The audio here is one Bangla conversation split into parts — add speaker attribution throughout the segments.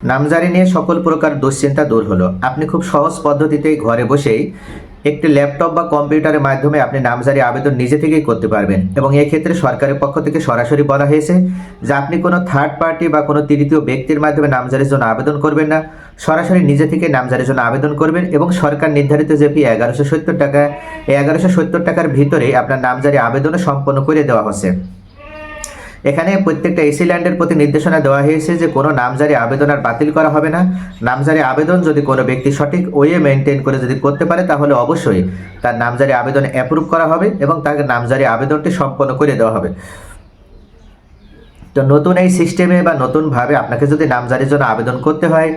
Speaker 1: নামজারি নিয়ে সকল প্রকার দুশ্চিন্তা দূর হলো। আপনি খুব সহজ পদ্ধতিতেই ঘরে বসেই একটি ল্যাপটপ বা কম্পিউটারের মাধ্যমে আপনি নামজারি আবেদন নিজে থেকেই করতে পারবেন এবং এক্ষেত্রে সরকারের পক্ষ থেকে সরাসরি বলা হয়েছে যে আপনি কোনো থার্ড পার্টি বা কোনো তৃতীয় ব্যক্তির মাধ্যমে নামজারির জন্য আবেদন করবেন না। সরাসরি নিজে থেকে নামজারির জন্য আবেদন করবেন এবং সরকার নির্ধারিত যে ফি এগারোশো সত্তর টাকা এগারোশো সত্তর টাকার ভিতরে আপনার নামজারি আবেদনও সম্পন্ন করে দেওয়া হচ্ছে। এখানে প্রত্যেকটা এসি ল্যান্ডের প্রতি নির্দেশনা দেওয়া হয়েছে যে কোনো নামজারি আবেদন আর বাতিল করা হবে না। নামজারি আবেদন যদি কোনো ব্যক্তি সঠিক ওয়ে মেনটেন করে যদি করতে পারে, তাহলে অবশ্যই তার নামজারি আবেদন অ্যাপ্রুভ করা হবে এবং তাকে নামজারি আবেদনটি সম্পন্ন করে দেওয়া হবে। তো নতুন এই সিস্টেমে বা নতুনভাবে আপনাকে যদি নামজারির জন্য আবেদন করতে হয়,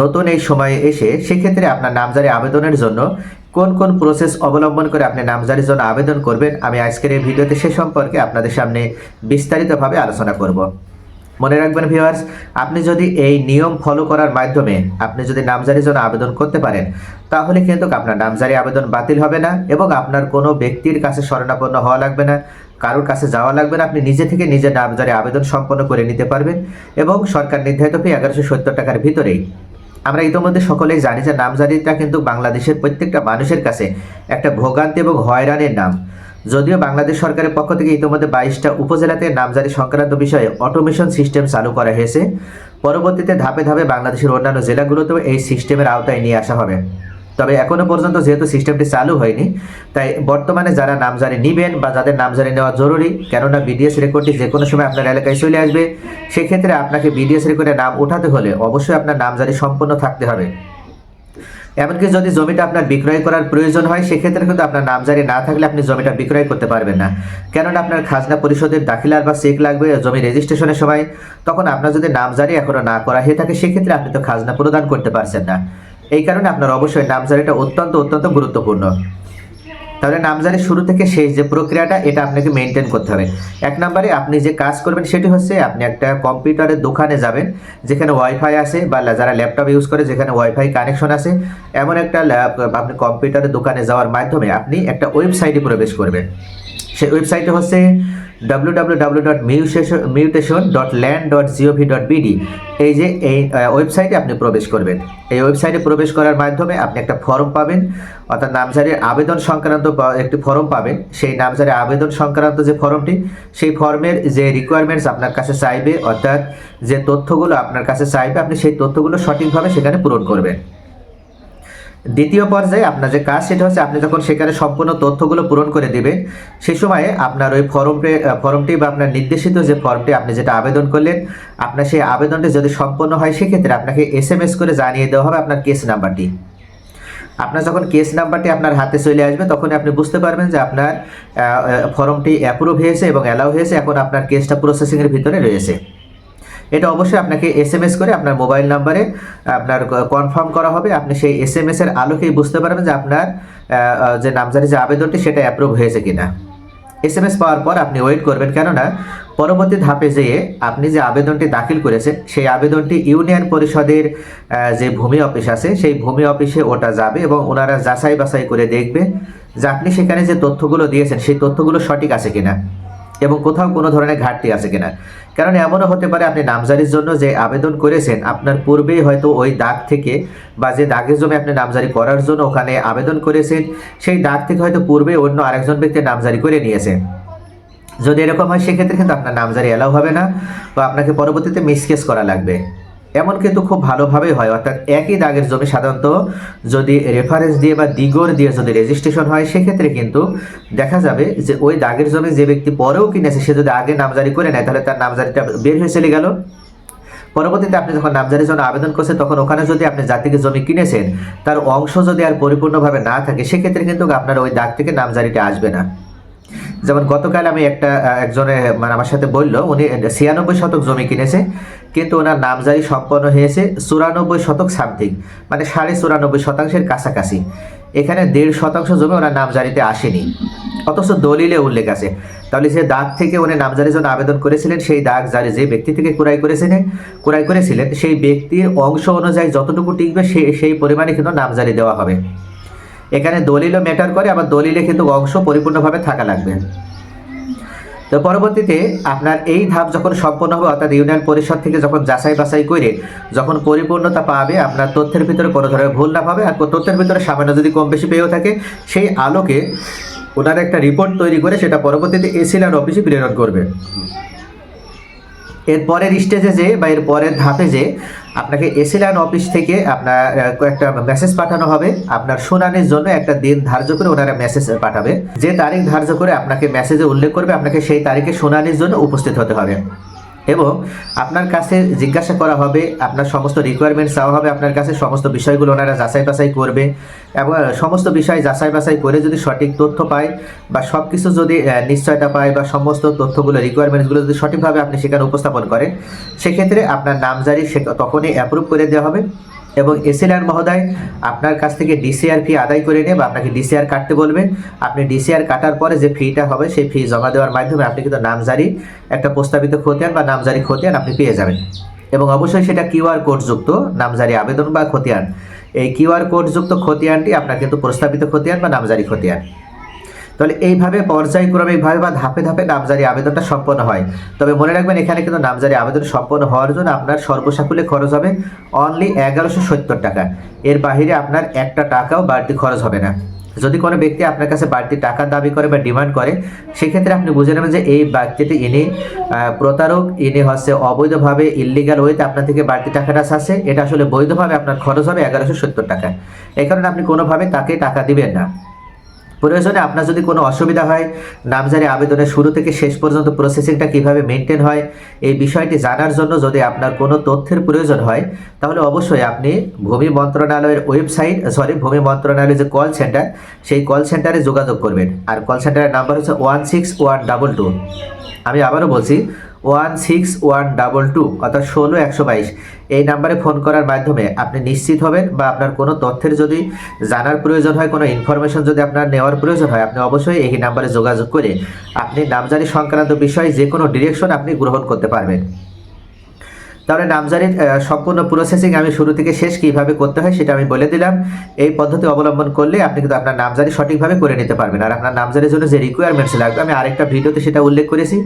Speaker 1: নতুন এই সময়ে এসে সেক্ষেত্রে আপনার নামজারি আবেদনের জন্য কোন কোন প্রসেস অবলম্বন করে আপনি নামজারির জন্য আবেদন করবেন, আমি আজকের এই ভিডিওতে সে সম্পর্কে আপনাদের সামনে বিস্তারিতভাবে আলোচনা করব। মনে রাখবেন ভিউয়ার্স আপনি যদি এই নিয়ম ফলো করার মাধ্যমে আপনি যদি নামজারির জন্য আবেদন করতে পারেন, তাহলে কিন্তু আপনার নামজারি আবেদন বাতিল হবে না এবং আপনার কোনো ব্যক্তির কাছে শরণাপন্ন হওয়া লাগবে না, কারোর কাছে যাওয়া লাগবে না, আপনি নিজে থেকে নিজের নামজারি আবেদন সম্পন্ন করে নিতে পারবেন এবং সরকার নির্ধারিত ফি এগারোশো সত্তর টাকার ভিতরেই আমরা ইতোমধ্যে সকলেই জানি যে নামজারিটা কিন্তু বাংলাদেশের প্রত্যেকটা মানুষের কাছে একটা ভোগান্তি এবং হয়রানির নাম। যদিও বাংলাদেশ সরকারের পক্ষ থেকে ইতিমধ্যে বাইশটা উপজেলাতে নামজারি সংক্রান্ত বিষয়ে অটোমেশন সিস্টেম চালু করা হয়েছে। পরবর্তীতে ধাপে ধাপে বাংলাদেশের অন্যান্য জেলাগুলোতেও এই সিস্টেমের আওতায় নিয়ে আসা হবে। তবে এখনও পর্যন্ত যেহেতু সিস্টেমটি চালু হয়নি, তাই বর্তমানে যারা নামজারি নেবেন বা যাদের নামজারি নেওয়া জরুরি, কেননা বিডিএস রেকর্ডটি যে কোনো সময় আপনার এলাকায় চলে আসবে, সেক্ষেত্রে আপনাকে বিডিএস রেকর্ডে নাম ওঠাতে হলে অবশ্যই আপনার নামজারি সম্পন্ন থাকতে হবে। এমনকি যদি জমিটা আপনার বিক্রয় করার প্রয়োজন হয়, সেক্ষেত্রে কিন্তু আপনার নামজারি না থাকলে আপনি জমিটা বিক্রয় করতে পারবেন না। কেননা আপনার খাজনা পরিষদের দাখিলার বা চেক লাগবে জমি রেজিস্ট্রেশনের সময়, তখন আপনার যদি নামজারি এখনও না করা হয়ে থাকে, সেক্ষেত্রে আপনি তো খাজনা প্রদান করতে পারছেন না। এই কারণে আপনার অবশ্যই নামজারিটা অত্যন্ত অত্যন্ত গুরুত্বপূর্ণ। তাহলে নামজারি শুরু থেকে শেষ যে প্রক্রিয়াটা, এটা আপনাকে মেনটেন করতে হবে। এক নম্বরে আপনি যে কাজ করবেন, সেটি হচ্ছে আপনি একটা কম্পিউটারের দোকানে যাবেন, যেখানে ওয়াইফাই আছে বা যারা ল্যাপটপ ইউজ করে, যেখানে ওয়াইফাই কানেকশন আছে। এমন একটা আপনি কম্পিউটারের দোকানে যাওয়ার মাধ্যমে আপনি একটা ওয়েবসাইটে প্রবেশ করবেন। সেই ওয়েবসাইটে হচ্ছে www.mutation.land.gov.bd এই যে এই ওয়েবসাইটে আপনি প্রবেশ করবেন। এই ওয়েবসাইটে প্রবেশ করার মাধ্যমে আপনি একটা ফর্ম পাবেন, অর্থাৎ নামজারির আবেদন সংক্রান্ত একটি ফর্ম পাবেন। সেই নামজারির আবেদন সংক্রান্ত যে ফর্মটি সেই ফর্মের যে রিকোয়ারমেন্টস আপনার কাছে চাইবে, অর্থাৎ যে তথ্যগুলো আপনার কাছে চাইবে, আপনি সেই তথ্যগুলো সঠিকভাবে সেখানে পূরণ করবেন। দ্বিতীয় পর্যায়ে আপনার যে কাজ সেটা হচ্ছে আপনি যখন সেখানে সম্পূর্ণ তথ্যগুলো পূরণ করে দিবেন সেই সময়ে আপনার ওই ফর্মটি ফর্মটি বা আপনার নির্দেশিত যে ফর্মটি আপনি যেটা আবেদন করলেন, আপনার সেই আবেদনটি যদি সম্পন্ন হয় সেক্ষেত্রে আপনাকে এস এম এস করে জানিয়ে দেওয়া হবে আপনার কেস নাম্বারটি আপনার যখন কেস নাম্বারটি আপনার হাতে চলে আসবে তখন আপনি বুঝতে পারবেন যে আপনার ফর্মটি অ্যাপ্রুভ হয়েছে এবং অ্যালাউ হয়েছে, এখন আপনার কেসটা প্রসেসিংয়ের ভিতরে রয়েছে। এটা অবশ্যই আপনাকে এস এম এস করে আপনার মোবাইল নাম্বারে আপনার কনফার্ম করা হবে। আপনি সেই এস এম এর আলোকেই বুঝতে পারবেন যে আপনার যে নামজারি যে আবেদনটি, সেটা অ্যাপ্রুভ হয়েছে কিনা। এস এম এস পাওয়ার পর আপনি ওয়েট করবেন, কেননা পরবর্তী ধাপে যেয়ে আপনি যে আবেদনটি দাখিল করেছেন, সেই আবেদনটি ইউনিয়ন পরিষদের যে ভূমি অফিস আছে, সেই ভূমি অফিসে ওটা যাবে এবং ওনারা যাচাই বাছাই করে দেখবে যে আপনি সেখানে যে তথ্যগুলো দিয়েছেন, সেই তথ্যগুলো সঠিক আছে কিনা। এবং কোথাও কোনো ধরনের ঘাটতি আছে কিনা। কারণ এমনও হতে পারে আপনি নামজারির জন্য যে আবেদন করেছেন, আপনার পূর্বেই হয়তো ওই দাগ থেকে বা যে দাগের জমি আপনি নামজারি করার জন্য ওখানে আবেদন করেছেন, সেই দাগ থেকে হয়তো পূর্বে অন্য আরেকজন ব্যক্তি নামজারি করে নিয়েছে। যদি এরকম হয়, সেক্ষেত্রে কিন্তু আপনার নামজারি অ্যালাউ হবে না বা আপনাকে পরবর্তীতে মিসকেস করা লাগবে। এমন কিন্তু খুব ভালোভাবেই হয়, অর্থাৎ একই দাগের জমি সাধারণত যদি রেফারেন্স দিয়ে বা দিগর দিয়ে যদি রেজিস্ট্রেশন হয়, সেক্ষেত্রে কিন্তু দেখা যাবে যে ওই দাগের জমি যে ব্যক্তি পরেও কিনেছে, সে যদি আগে নামজারি করে নেয়, তাহলে তার নামজারিটা বের হয়ে চলে গেল। পরবর্তীতে আপনি যখন নামজারির জন্য আবেদন করছেন, তখন ওখানে যদি আপনি জাতিকে জমি কিনেছেন, তার অংশ যদি আর পরিপূর্ণভাবে না থাকে, সেক্ষেত্রে কিন্তু আপনার ওই দাগ থেকে নামজারিটা আসবে না। যেমন গতকাল আমি একটা একজনে মানে আমার সাথে বলল, উনি ছিয়ানব্বই শতক জমি কিনেছে, কিন্তু ওনার নামজারি সম্পন্ন হয়েছে চুরানব্বই শতক সামথিং মানে সাড়ে চুরানব্বই শতাংশের কাছাকাছি। এখানে দেড় শতাংশ জমি ওনার নামজারিতে আসেনি। অথচ দলিলে উল্লেখ আছে। তাহলে যে দাগ থেকে উনি নামজারির জন্য আবেদন করেছিলেন, সেই দাগ জারি যে ব্যক্তি থেকে ক্রয় করেছিলেন ক্রয় করেছিলেন, সেই ব্যক্তির অংশ অনুযায়ী যতটুকু টিকবে সেই সেই পরিমাণে কিন্তু নামজারি দেওয়া হবে। এখানে দলিলও ম্যাটার করে, আবার দলিলে কিন্তু অংশ পরিপূর্ণভাবে থাকা লাগবে। তো পরবর্তীতে আপনার এই ধাপ যখন সম্পন্ন হবে, অর্থাৎ ইউনিয়ন পরিষদ থেকে যখন যাচাই বাছাই করে যখন পরিপূর্ণতা পাবে, আপনার তথ্যের ভিতরে কোনো ধরনের ভুল না পাবে আর তথ্যের ভিতরে সামান্য যদি কম বেশি পেয়েও থাকে, সেই আলোকে ওনারা একটা রিপোর্ট তৈরি করে সেটা পরবর্তীতে এসিলার অফিসে প্রেরণ করবে। এর পরের স্টেজে যে বা এর পরের ধাপে যে আপনাকে এসিলান অফিস থেকে আপনার একটা মেসেজ পাঠানো হবে। আপনার শুনানির জন্য একটা দিন ধার্য করে ওনারা মেসেজ পাঠাবে। যে তারিখ ধার্য করে আপনাকে মেসেজে উল্লেখ করবে, আপনাকে সেই তারিখে শুনানির জন্য উপস্থিত হতে হবে। এবং আপনার কাছে জিজ্ঞাসা করা হবে, আপনার সমস্ত রিকোয়ারমেন্ট চাওয়া হবে, আপনার কাছে সমস্ত বিষয়গুলো ওনারা যাচাই বাছাই করবে এবং সমস্ত বিষয় যাচাই বাছাই করে যদি সঠিক তথ্য পায় বা সব কিছু যদি নিশ্চয়তা পায় বা সমস্ত তথ্যগুলো রিকোয়ারমেন্টসগুলো যদি সঠিকভাবে আপনি সেখানে উপস্থাপন করেন, সেক্ষেত্রে আপনার নামজারি সে তখনই অ্যাপ্রুভ করে দেওয়া হবে। এবং এসএলআর মহোদয় আপনার কাছ থেকে ডিসিআর ফি আদায় করে নেবে আপনাকে ডিসিআর কাটতে বলবেন আপনি ডিসিআর কাটার পরে যে ফিটা হবে, সেই ফি জমা দেওয়ার মাধ্যমে আপনি কিন্তু নামজারি, একটা প্রস্তাবিত খতিয়ান বা নামজারি খতিয়ান আপনি পেয়ে যাবেন। এবং অবশ্যই সেটা কিউআর কোডযুক্ত নামজারি আবেদন বা খতিয়ান। এই কিউআর কোডযুক্ত খতিয়ানটি আপনার কিন্তু প্রস্তাবিত খতিয়ান বা নামজারি খতিয়ান। তাহলে এইভাবে পর্যায়ক্রমিকভাবে বা ধাপে ধাপে নামজারি আবেদনটা সম্পন্ন হয়। তবে মনে রাখবেন, এখানে কিন্তু নামজারি আবেদন সম্পন্ন হওয়ার জন্য আপনার সর্বসাকুল্যে খরচ হবে অনলি এগারোশো সত্তর টাকা। এর বাইরে আপনার একটা টাকাও বাড়তি খরচ হবে না। যদি কোনো ব্যক্তি আপনার কাছে বাড়তি টাকা দাবি করে বা ডিমান্ড করে, সেক্ষেত্রে আপনি বুঝে নেবেন যে এই ব্যক্তিটি ইনি প্রতারক, ইনি হচ্ছে অবৈধভাবে ইলিগাল ওয়েতে আপনার থেকে বাড়তি টাকাটা চাচ্ছে। এটা আসলে বৈধভাবে আপনার খরচ হবে এগারোশো সত্তর টাকা। এই কারণে আপনি কোনোভাবে তাকে টাকা দিবেন না। প্রয়োজনে আপনার যদি কোনো অসুবিধা হয়, নামজারি আবেদনের শুরু থেকে শেষ পর্যন্ত প্রসেসিংটা কীভাবে মেনটেন হয়, এই বিষয়টি জানার জন্য যদি আপনার কোনো তথ্যের প্রয়োজন হয়, তাহলে অবশ্যই আপনি ভূমি মন্ত্রণালয়ের ওয়েবসাইট সরি ভূমি মন্ত্রণালয়ের যে কল সেন্টার সেই কল সেন্টারে যোগাযোগ করবেন। আর কল সেন্টারের নাম্বার হচ্ছে one six one double two আমি আবারও বলছি one six one double two অর্থাৎ ষোলো একশো বাইশ। এই নাম্বারে ফোন করার মাধ্যমে আপনি নিশ্চিত হবেন বা আপনার কোনো তথ্যের যদি জানার প্রয়োজন হয়, কোনো ইনফরমেশন যদি আপনার নেওয়ার প্রয়োজন হয়, আপনি অবশ্যই এই নাম্বারে যোগাযোগ করে আপনি নামজারি সংক্রান্ত বিষয়ে যে কোনো ডিরেকশন আপনি গ্রহণ করতে পারবেন। তাহলে নামজারির সম্পূর্ণ প্রসেসিং আমি শুরু থেকে শেষ কীভাবে করতে হয় সেটা আমি বলে দিলাম। এই পদ্ধতি অবলম্বন করলে আপনি কিন্তু আপনার নামজারি সঠিকভাবে করে নিতে পারবেন। আর আপনার নামজারির জন্য যে রিকোয়ারমেন্টস লাগবে, আমি আরেকটা ভিডিওতে সেটা উল্লেখ করেছি।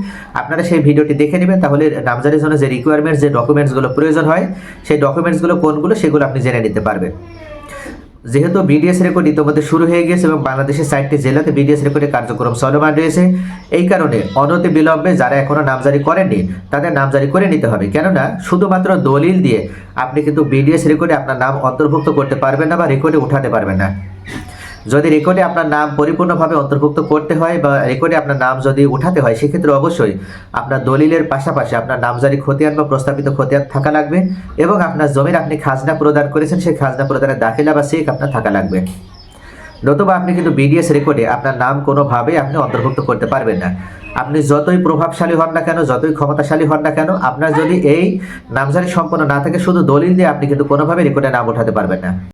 Speaker 1: আপনারা সেই ভিডিওটি দেখে নেবেন, তাহলে নামজারির জন্য যে রিকোয়ারমেন্টস যে ডকুমেন্টসগুলো প্রয়োজন হয়, সেই ডকুমেন্টসগুলো কোনগুলো সেগুলো আপনি জেনে নিতে পারবেন। যেহেতু বিডিএস রেকর্ড ইতিমধ্যে শুরু হয়ে গিয়েছে এবং বাংলাদেশের চারটি জেলাতে বিডিএস রেকর্ডের কার্যক্রম চলমান রয়েছে, এই কারণে অনতি বিলম্বে যারা এখনও নামজারি করেননি, তাদের নামজারি করে নিতে হবে। কেননা, শুধুমাত্র দলিল দিয়ে আপনি কিন্তু বিডিএস রেকর্ডে আপনার নাম অন্তর্ভুক্ত করতে পারবেন না বা রেকর্ডে উঠাতে পারবেন না। যদি রেকর্ডে আপনার নাম পরিপূর্ণভাবে অন্তর্ভুক্ত করতে হয় বা রেকর্ডে আপনার নাম যদি উঠাতে হয়, সেক্ষেত্রে অবশ্যই আপনার দলিলের পাশাপাশি আপনার নামজারি খতিয়ান বা প্রস্তাবিত খতিয়ান থাকা লাগবে এবং আপনার জমির আপনি খাজনা প্রদান করেছেন, সেই খাজনা প্রদানের দাখিলা বা চেক আপনার থাকা লাগবে। নতুবা আপনি কিন্তু বিডিএস রেকর্ডে আপনার নাম কোনোভাবে আপনি অন্তর্ভুক্ত করতে পারবেন না। আপনি যতই প্রভাবশালী হন না কেন, যতই ক্ষমতাশালী হন না কেন, আপনার যদি এই নামজারি সম্পন্ন না থাকে, শুধু দলিল দিয়ে আপনি কিন্তু কোনোভাবে রেকর্ডে নাম উঠাতে পারবেন না।